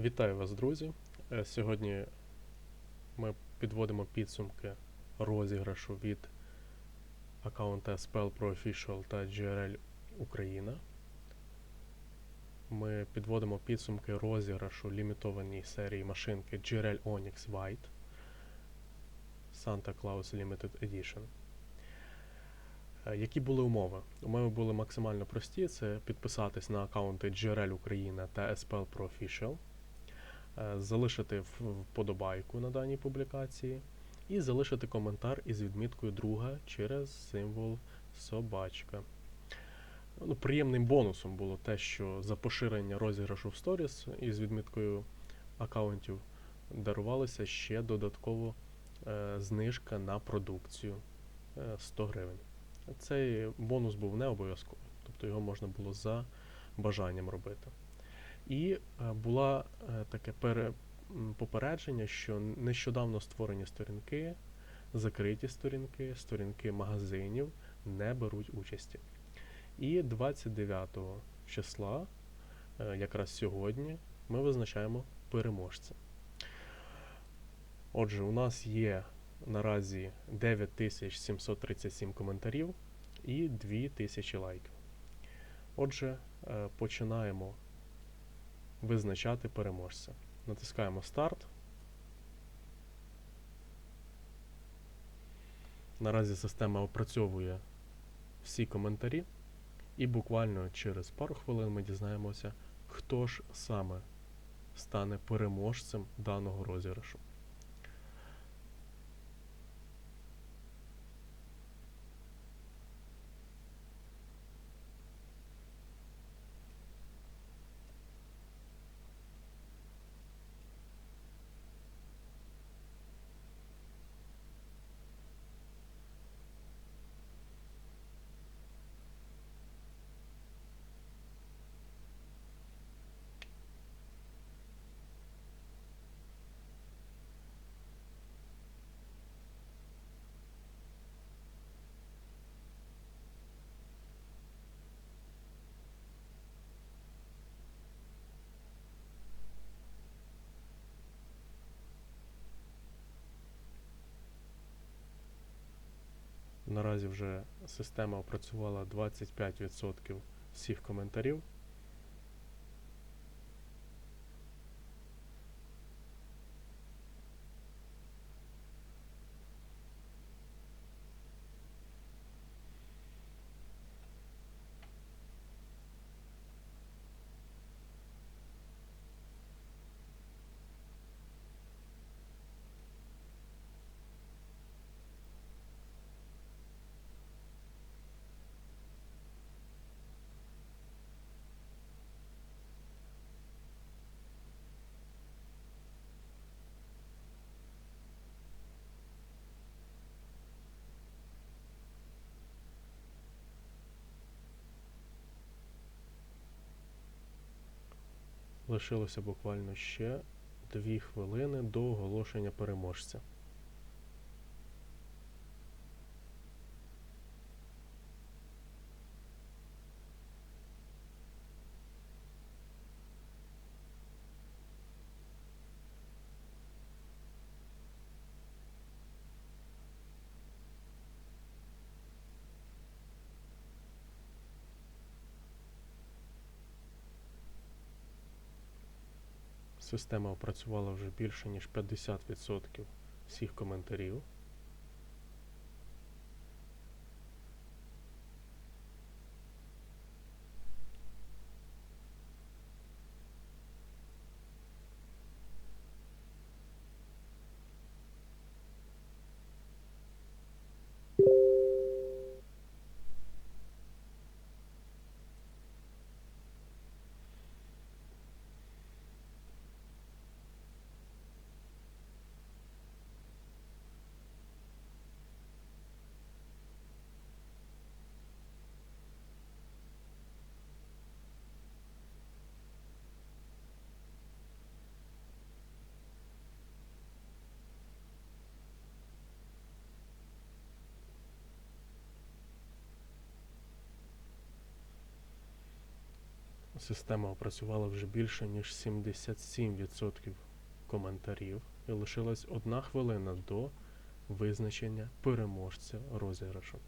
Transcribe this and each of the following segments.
Вітаю вас, друзі. Е, Сьогодні ми підводимо підсумки розіграшу від аккаунта Spell Pro Official та GRL Україна. Ми підводимо підсумки розіграшу лімітованій серії машинки GRL Onyx White Santa Claus Limited Edition. Е, Які були умови? Умови були максимально прості: це підписатись на аккаунти GRL Україна та SPL Pro Official, залишити вподобайку на даній публікації і залишити коментар із відміткою друга через символ собачка. Ну, приємним бонусом було те, що за поширення розіграшу в сторіс із відміткою аккаунтів дарувалася ще додатково е, знижка на продукцію е, 100 гривень. Цей бонус був не обов'язковий, тобто його можна було за бажанням робити. І е, була е, таке пере, попередження, що нещодавно створені сторінки, закриті сторінки, сторінки магазинів не беруть участі. І 29 числа, е, якраз сьогодні, ми визначаємо переможця. Отже, у нас є наразі 9737 коментарів і 2000 лайків. Отже, починаємо визначати переможця. Натискаємо старт. Наразі система опрацьовує всі коментарі, і буквально через пару хвилин ми дізнаємося, хто ж саме стане переможцем даного розіграшу. Наразі вже система опрацювала 25% всіх коментарів. Лишилося буквально ще 2 хвилини до оголошення переможця. Система опрацювала вже більше ніж 50% всіх коментарів. Система опрацювала вже більше ніж 77% коментарів і лишилась одна хвилина до визначення переможця розіграшу.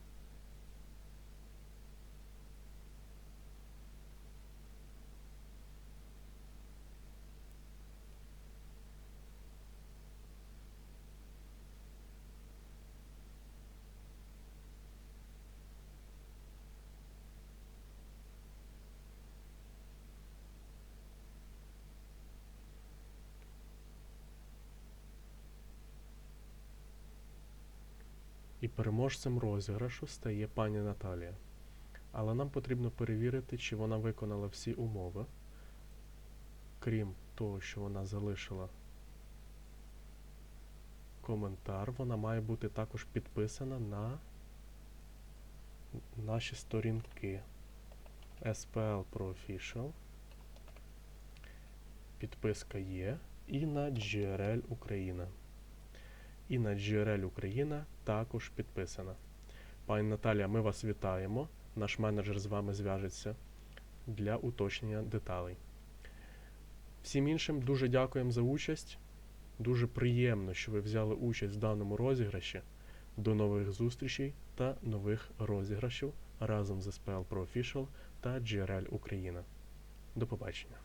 І переможцем розіграшу стає пані Наталія. Але нам потрібно перевірити, чи вона виконала всі умови, крім того, що вона залишила коментар, вона має бути також підписана на наші сторінки SPL Pro Official. Підписка є. І на GRL Україна. І на GRL Україна також підписана. Пані Наталія, ми вас вітаємо. Наш менеджер з вами зв'яжеться для уточнення деталей. Всім іншим дуже дякуємо за участь. Дуже приємно, що ви взяли участь в даному розіграші. До нових зустрічей та нових розіграшів разом з SPL Pro Official та GRL Україна. До побачення.